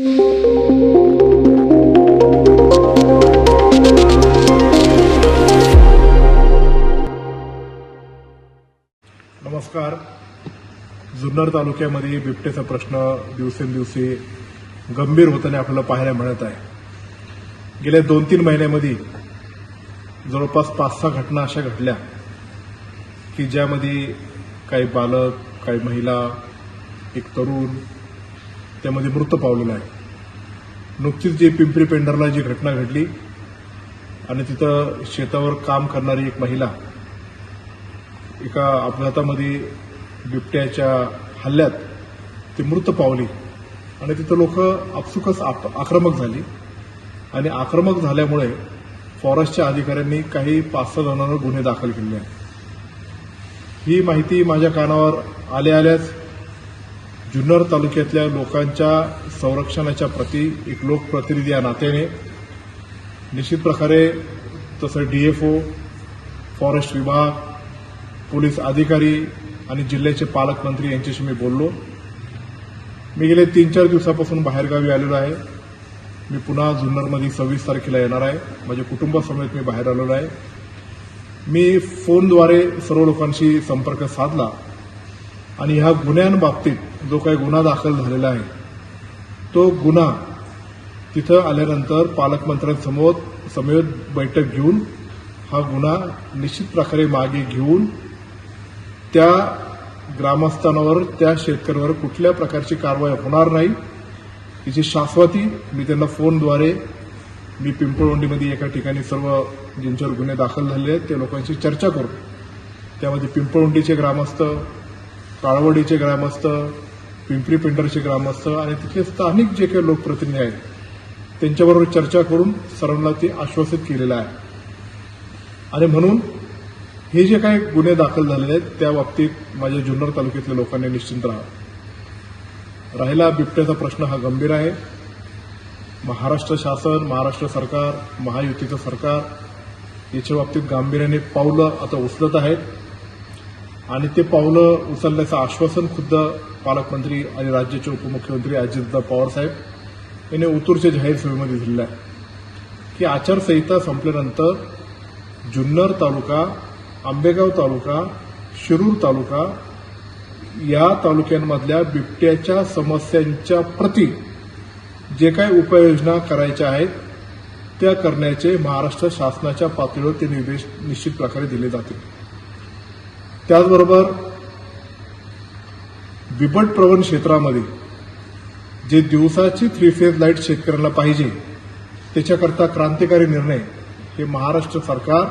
नमस्कार. जुन्नर तालुक्यामध्ये बिबटेचा प्रश्न दिवसेंदिवशी गंभीर होताना आपल्याला पाहायला मिळत आहे. गेल्या दोन तीन महिन्यामध्ये जवळपास पाच सहा घटना अशा घडल्या की ज्यामध्ये काही बालक काही महिला एक तरुण त्यामध्ये मृत पावलेला आहे. नुकतीच जी पिंपरी पेंढरला जी घटना घडली आणि तिथं शेतावर काम करणारी एक महिला एका अपघातामध्ये बिबट्याच्या हल्ल्यात ती मृत पावली आणि तिथं लोक आपसुकच आप- आक्रमक झाली. आणि आक्रमक झाल्यामुळे फॉरेस्टच्या अधिकाऱ्यांनी काही पाच सहा जणांवर गुन्हे दाखल केले आहेत. ही माहिती माझ्या कानावर आल्या आल्याच जुन्नर तालुक्यातल्या लोकांच्या संरक्षणाच्या प्रती एक लोकप्रतिनिधी या नात्याने निश्चित प्रकारे तसं डीएफओ फॉरेस्ट विभाग पोलीस अधिकारी आणि जिल्ह्याचे पालकमंत्री यांच्याशी मी बोललो. मी गेले तीन चार दिवसापासून बाहेरगावी आलेलो आहे. मी पुन्हा जुन्नरमध्ये सव्वीस तारखेला येणार आहे. माझ्या कुटुंबासमेत मी बाहेर आलेलो आहे. मी फोनद्वारे सर्व लोकांशी संपर्क साधला. आणि ह्या गुन्ह्यांबाबतीत जो काही गुन्हा दाखल झालेला आहे तो गुन्हा तिथं आल्यानंतर पालकमंत्र्यांसमोर समवेत बैठक घेऊन हा गुन्हा निश्चित प्रकारे मागे घेऊन त्या ग्रामस्थांवर त्या शेतकऱ्यावर कुठल्या प्रकारची कारवाई होणार नाही तिची शाश्वती मी त्यांना फोनद्वारे मी पिंपळवंडीमध्ये एका ठिकाणी सर्व ज्यांच्यावर गुन्हे दाखल झाले आहेत त्या लोकांशी चर्चा करू. त्यामध्ये पिंपळवंडीचे ग्रामस्थ काळवडीचे ग्रामस्थ पिंपरी पिंडरचे ग्रामस्थ आणि तिथले स्थानिक जे काही लोकप्रतिनिधी आहेत त्यांच्याबरोबर चर्चा करून सर्वांना ते आश्वासित केलेलं आहे. आणि म्हणून हे जे काही गुन्हे दाखल झालेले आहेत त्या बाबतीत माझ्या जुन्नर तालुक्यातल्या लोकांनी निश्चिंत राहा. राहिला बिबट्याचा प्रश्न हा गंभीर आहे. महाराष्ट्र शासन महाराष्ट्र सरकार महायुतीचं सरकार याच्या बाबतीत गांभीर्याने पावलं आता उचलत आहेत. आणि ते पावलं उचलण्याचं आश्वासन खुद्द पालकमंत्री आणि राज्याचे उपमुख्यमंत्री अजितदा पवार साहेब यांनी उतूरच्या जाहीर सभेमध्ये दिलेलं आहे. की आचारसंहिता संपल्यानंतर जुन्नर तालुका आंबेगाव तालुका शिरूर तालुका या तालुक्यांमधल्या बिबट्याच्या समस्यांच्या प्रती जे काही उपाययोजना करायच्या आहेत त्या करण्याचे महाराष्ट्र शासनाच्या पातळीवर ते निर्देश निश्चित प्रकारे दिले जातील. त्याचबरोबर बिबट प्रवण क्षेत्रामध्ये जे दिवसाची थ्री फेज लाइट शेतकऱ्यांना पाहिजे त्याच्याकरता क्रांतिकारी निर्णय हे महाराष्ट्र सरकार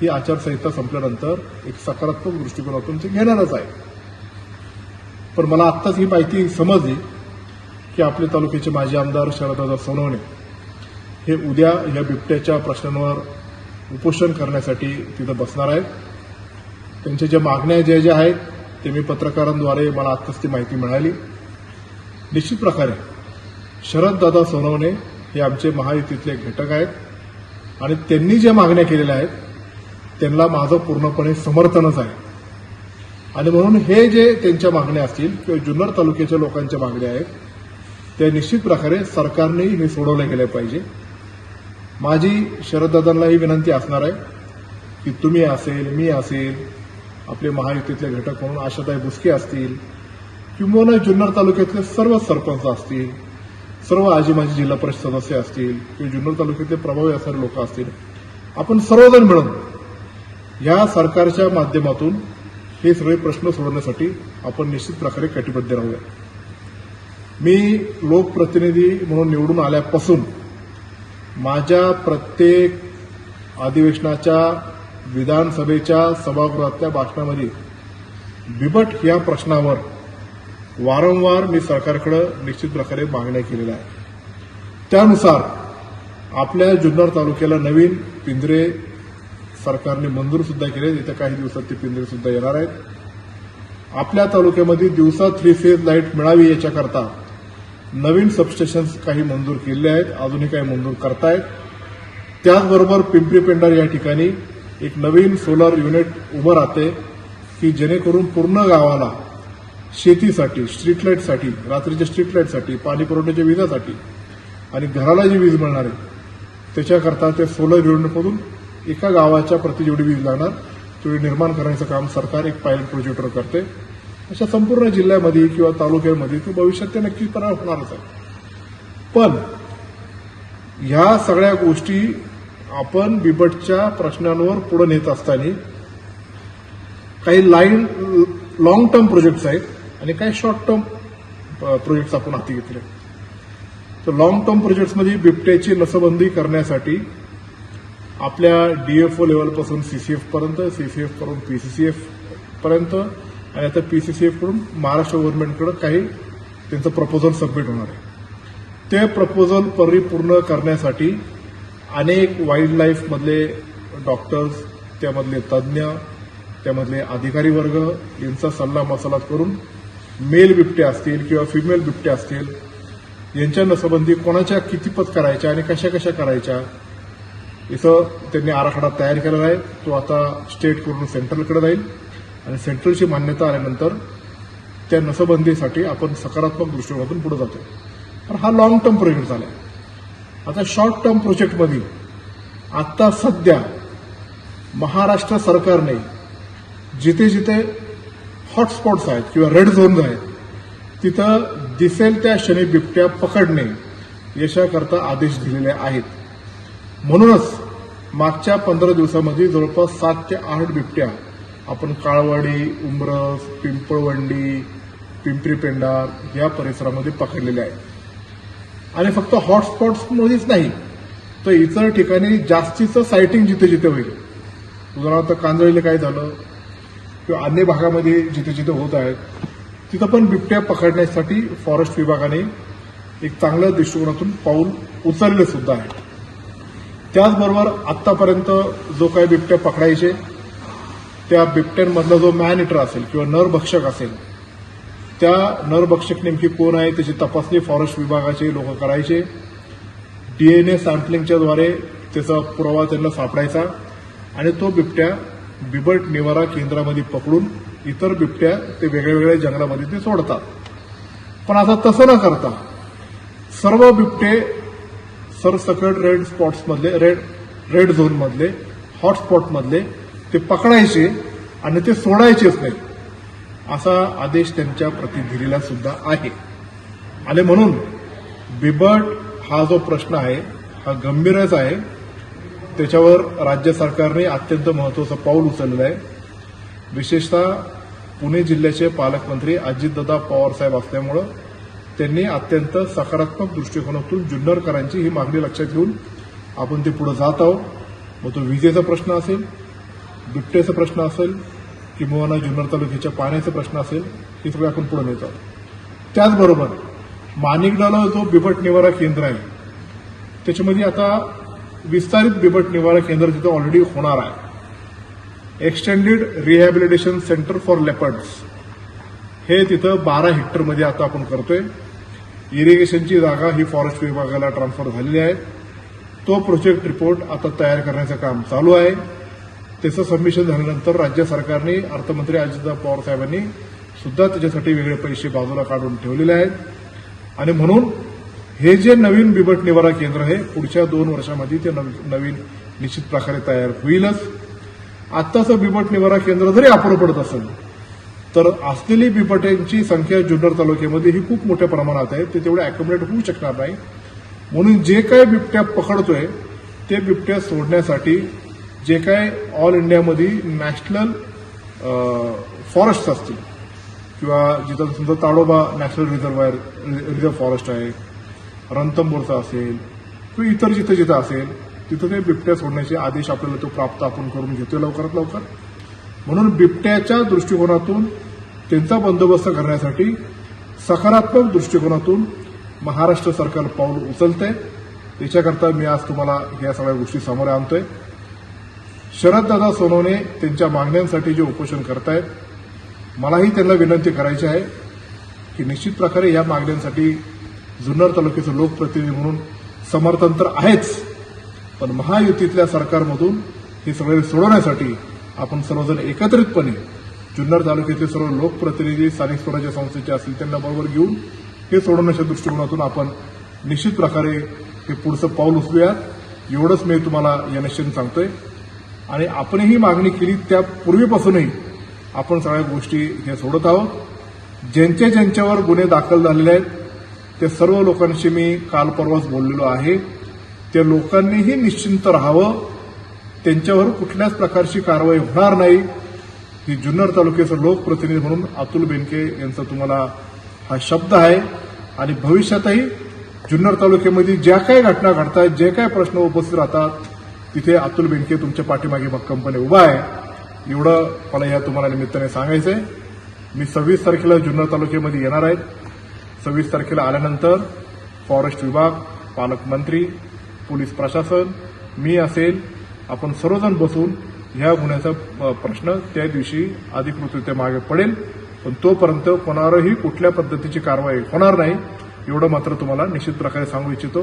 ही आचारसंहिता संपल्यानंतर एक सकारात्मक दृष्टिकोनातून ते घेणारच आहे. पण मला आत्ताच ही माहिती समजली की आपले तालुक्याचे माजी आमदार शरददादा सोनवणे हे उद्या या बिबट्याच्या प्रश्नांवर उपोषण करण्यासाठी तिथं बसणार आहेत. त्यांच्या ज्या मागण्या ज्या ज्या आहेत ते मी पत्रकारांद्वारे मला आत्ताच ती माहिती मिळाली. निश्चित प्रकारे शरददादा सोनवणे हे आमचे महायुतीतले घटक आहेत आणि त्यांनी ज्या मागण्या केलेल्या आहेत त्यांना माझं पूर्णपणे समर्थनच आहे. आणि म्हणून हे जे त्यांच्या मागण्या असतील किंवा जुन्नर तालुक्याच्या लोकांच्या मागण्या आहेत त्या निश्चित प्रकारे सरकारनेही हे सोडवल्या गेल्या पाहिजे. माझी शरददादांना ही विनंती असणार आहे की तुम्ही असेल मी असेल आपले महायुतीतले घटक म्हणून आशाताई बुसके असतील किंवा जुन्नर तालुक्यातले सर्व सरपंच असतील सर्व आजी माजी जिल्हा परिषद सदस्य असतील किंवा जुन्नर तालुक्यातले प्रभावी असणारे लोक असतील आपण सर्वजण मिळून या सरकारच्या माध्यमातून हे सगळे प्रश्न सोडवण्यासाठी आपण निश्चित प्रकारे कटिबद्ध राहूया. मी लोकप्रतिनिधी म्हणून निवडून आल्यापासून माझ्या प्रत्येक अधिवेशनाच्या विधानसभेच्या सभागृहातल्या भाषणामध्ये बिबट या प्रश्नावर वारंवार मी सरकारकडे निश्चित प्रकारे मागण्या केलेल्या आहेत. त्यानुसार आपल्या जुन्नर तालुक्याला नवीन पिंजरे सरकारने मंजूर सुद्धा केले येत्या काही दिवसात ते पिंजरे सुद्धा येणार आहेत. आपल्या तालुक्यामध्ये दिवसा थ्री फेज लाइट मिळावी याच्याकरता नवीन सबस्टेशन्स काही मंजूर केलेले आहेत. अजूनही काही मंजूर करतायत. त्याचबरोबर पिंपरी पेंडार या ठिकाणी एक नवीन सोलर युनिट उभं राहते की जेणेकरून पूर्ण गावाला शेतीसाठी स्ट्रीट लाईटसाठी रात्रीच्या स्ट्रीट लाईटसाठी पाणी पुरवठ्याच्या विजासाठी आणि घराला जी वीज मिळणार आहे त्याच्याकरता ते सोलर युनिटमधून एका गावाच्या प्रति जेवढी वीज लागणार तेवढी निर्माण करण्याचं काम सरकार एक पायलट प्रोजेक्टवर करते. अशा संपूर्ण जिल्ह्यामध्ये किंवा तालुक्यामध्ये तो भविष्यात ते नक्कीच होणारच आहे. पण ह्या सगळ्या गोष्टी आपण बिबटच्या प्रश्नांवर पुढे नेत असताना काही लाईन लॉंग टर्म प्रोजेक्ट्स आहेत आणि काही शॉर्ट टर्म प्रोजेक्ट्स आपण हाती घेतले तर लॉंग टर्म प्रोजेक्ट्समध्ये बिबट्याची नसबंदी करण्यासाठी आपल्या डीएफओ लेवलपासून सीसीएफ पर्यंत सीसीएफकडून पीसीसीएफ पर्यंत आणि आता पीसीसीएफकडून महाराष्ट्र गव्हर्नमेंटकडे काही त्यांचं प्रपोजल सबमिट होणार आहे. ते प्रपोजल परिपूर्ण करण्यासाठी अनेक वाईल्ड लाईफमधले डॉक्टर्स त्यामधले तज्ज्ञ त्यामधले अधिकारी वर्ग यांचा सल्ला मसालात करून मेल बिबटे असतील किंवा फिमेल बिबटे असतील यांच्या नसबंदी कोणाच्या कितीपत करायच्या आणि कशा कशा करायच्या इथं त्यांनी आराखडा तयार केलेला आहे. तो आता स्टेटकडून सेंट्रलकडे जाईल. आणि सेंट्रलची मान्यता आल्यानंतर त्या नसबंदीसाठी आपण सकारात्मक दृष्टिकोनातून पुढे जातो. तर हा लॉंग टर्म प्रोजेक्ट झाला आहे आता शॉर्ट टर्म प्रोजेक्टमध्ये आत्ता सध्या महाराष्ट्र सरकारने जिथे जिथे हॉटस्पॉट्स आहेत किंवा रेड झोन्स आहेत तिथं दिसेल त्या क्षणी बिबट्या पकडणे याच्याकरता आदेश दिलेले आहेत. म्हणूनच मागच्या पंधरा दिवसामध्ये जवळपास सात ते आठ बिबट्या आपण काळवाडी उमरस पिंपळवंडी पिंपरी पेंडार या परिसरामध्ये पकडलेल्या आहेत. आणि फक्त हॉटस्पॉट्समध्येच नाही तर इतर ठिकाणी जास्तीचं सायटिंग जिथे जिथे होईल. उदाहरणार्थ कांजळीला काय झालं किंवा अन्य भागामध्ये जिथे जिथे होत आहेत तिथं पण बिबट्या पकडण्यासाठी फॉरेस्ट विभागाने एक चांगल्या दृष्टिकोनातून पाऊल उचलले सुद्धा आहे. त्याचबरोबर आतापर्यंत जो काही बिबट्या पकडायचे त्या बिबट्यांमधला जो मॅन इटर असेल किंवा नरभक्षक असेल त्या नरभक्षक नेमकी कोण आहे त्याची तपासणी फॉरेस्ट विभागाचे लोक करायचे. डीएनए सॅम्पलिंगच्याद्वारे त्याचा पुरावा त्यांना सापडायचा. आणि तो बिबट्या बिबट निवारा केंद्रामध्ये पकडून इतर बिबट्या ते वेगळ्या वेगळ्या जंगलामध्ये ते सोडतात. पण आता तसं न करता सर्व बिबटे सरसकट रेड स्पॉट्समधले रेड रेड झोनमधले हॉटस्पॉटमधले ते पकडायचे आणि ते सोडायचेच नाही. असा आदेश त्यांच्या प्रतिनिधीला सुद्धा आहे. आणि म्हणून बिबट हा जो प्रश्न आहे हा गंभीरच आहे. त्याच्यावर राज्य सरकारने अत्यंत महत्वाचं पाऊल उचललं आहे. विशेषतः पुणे जिल्ह्याचे पालकमंत्री अजितदादा पवार साहेब असल्यामुळं त्यांनी अत्यंत सकारात्मक दृष्टिकोनातून जुन्नरकरांची ही मागणी लक्षात घेऊन आपण ते पुढे जात आहोत. मग तो विजेचा प्रश्न असेल बिबट्याचा प्रश्न असेल किंबहुना जुन्नर तालुक्याच्या पाण्याचा प्रश्न असेल हे सगळे आपण पुढे नेत त्याचबरोबर माणिकडाला जो बिबट निवारा केंद्र आहे त्याच्यामध्ये आता विस्तारित बिबट निवारा केंद्र तिथं ऑलरेडी होणार आहे. Extended rehabilitation centre for leopards हे तिथं बारा हेक्टरमध्ये आता आपण करतोय. इरिगेशनची जागा ही फॉरेस्ट विभागाला ट्रान्सफर झालेली आहे. तो प्रोजेक्ट रिपोर्ट आता तयार करण्याचं काम चालू आहे. त्याचं सबमिशन झाल्यानंतर राज्य सरकारने अर्थमंत्री अजितदादा पवार साहेबांनी सुद्धा त्याच्यासाठी वेगळे पैसे बाजूला काढून ठेवलेले आहेत. आणि म्हणून हे जे नवीन बिबट निवारा केंद्र आहे पुढच्या दोन वर्षामध्ये ते नव- नवीन निश्चित प्रकारे तयार होईलच. आत्ताचं बिबट निवारा केंद्र जरी अपुरं पडत असेल तर असलेली बिबट्यांची संख्या जुन्नर तालुक्यामध्ये ही खूप मोठ्या प्रमाणात आहे. ते तेवढे अकोमोडेट होऊ शकणार नाही. म्हणून जे काय बिबट्या पकडतोय ते बिबट्या सोडण्यासाठी जे काय ऑल इंडियामध्ये नॅशनल फॉरेस्ट असतील. किंवा जिथं समजा Tadoba national reservoir reserve forest आहे रणथंबोरचा असेल किंवा इतर जिथं जिथं असेल तिथं ते बिबट्या सोडण्याचे आदेश आपल्याला तो प्राप्त आपण करून घेतोय लवकरात लवकर. म्हणून बिबट्याच्या दृष्टिकोनातून त्यांचा बंदोबस्त करण्यासाठी सकारात्मक दृष्टिकोनातून महाराष्ट्र सरकार पाऊल उचलतंय. त्याच्याकरता मी आज तुम्हाला या सगळ्या गोष्टी समोर आणतोय. शरददादा सोनवणे त्यांच्या मागण्यांसाठी जे उपोषण करतायत मलाही त्यांना विनंती करायची आहे की निश्चित प्रकारे या मागण्यांसाठी जुन्नर तालुक्याचे लोकप्रतिनिधी म्हणून समर्थन तर आहेच पण महायुतीतल्या सरकारमधून हे सगळे सोडवण्यासाठी आपण सर्वजण एकत्रितपणे जुन्नर तालुक्यातले सर्व लोकप्रतिनिधी स्थानिक स्वराज्य संस्थेचे असतील त्यांना बरोबर घेऊन हे सोडवण्याच्या दृष्टिकोनातून आपण निश्चित प्रकारे हे पुढचं पाऊल उचलूयात. एवढंच मी तुम्हाला या निश्चित सांगतोय. आणि आपणही मागणी केली त्या पूर्वीपासूनही आपण सगळ्या गोष्टी हे सोडत आहोत. ज्यांच्या ज्यांच्यावर गुन्हे दाखल झालेले आहेत ते सर्व लोकांशी मी काल परवाच बोललेलो आहे. त्या लोकांनीही निश्चिंत राहावं. त्यांच्यावर कुठल्याच प्रकारची कारवाई होणार नाही. ही जुन्नर तालुक्याचं लोकप्रतिनिधी म्हणून अतुल बेनके यांचा तुम्हाला हा शब्द आहे. आणि भविष्यातही जुन्नर तालुक्यामध्ये ज्या काही घटना घडतात जे काही प्रश्न उपस्थित राहतात तिथे अतुल बेनके तुमच्या पाठीमागे भक्कमपणे उभा आहे. एवढं मला या तुम्हाला निमित्ताने सांगायचं आहे मी सव्वीस तारखेला जुन्नर तालुक्यामध्ये येणार आहेत सव्वीस तारखेला आल्यानंतर फॉरेस्ट विभाग पालकमंत्री पोलीस प्रशासन मी असेल आपण सर्वजण बसून ह्या गुन्ह्याचा प्रश्न त्या दिवशी अधिकृतरित्या मागे पडेल. पण तोपर्यंत कोणावरही कुठल्या पद्धतीची कारवाई होणार नाही एवढं मात्र तुम्हाला निश्चित प्रकारे सांगू इच्छितो.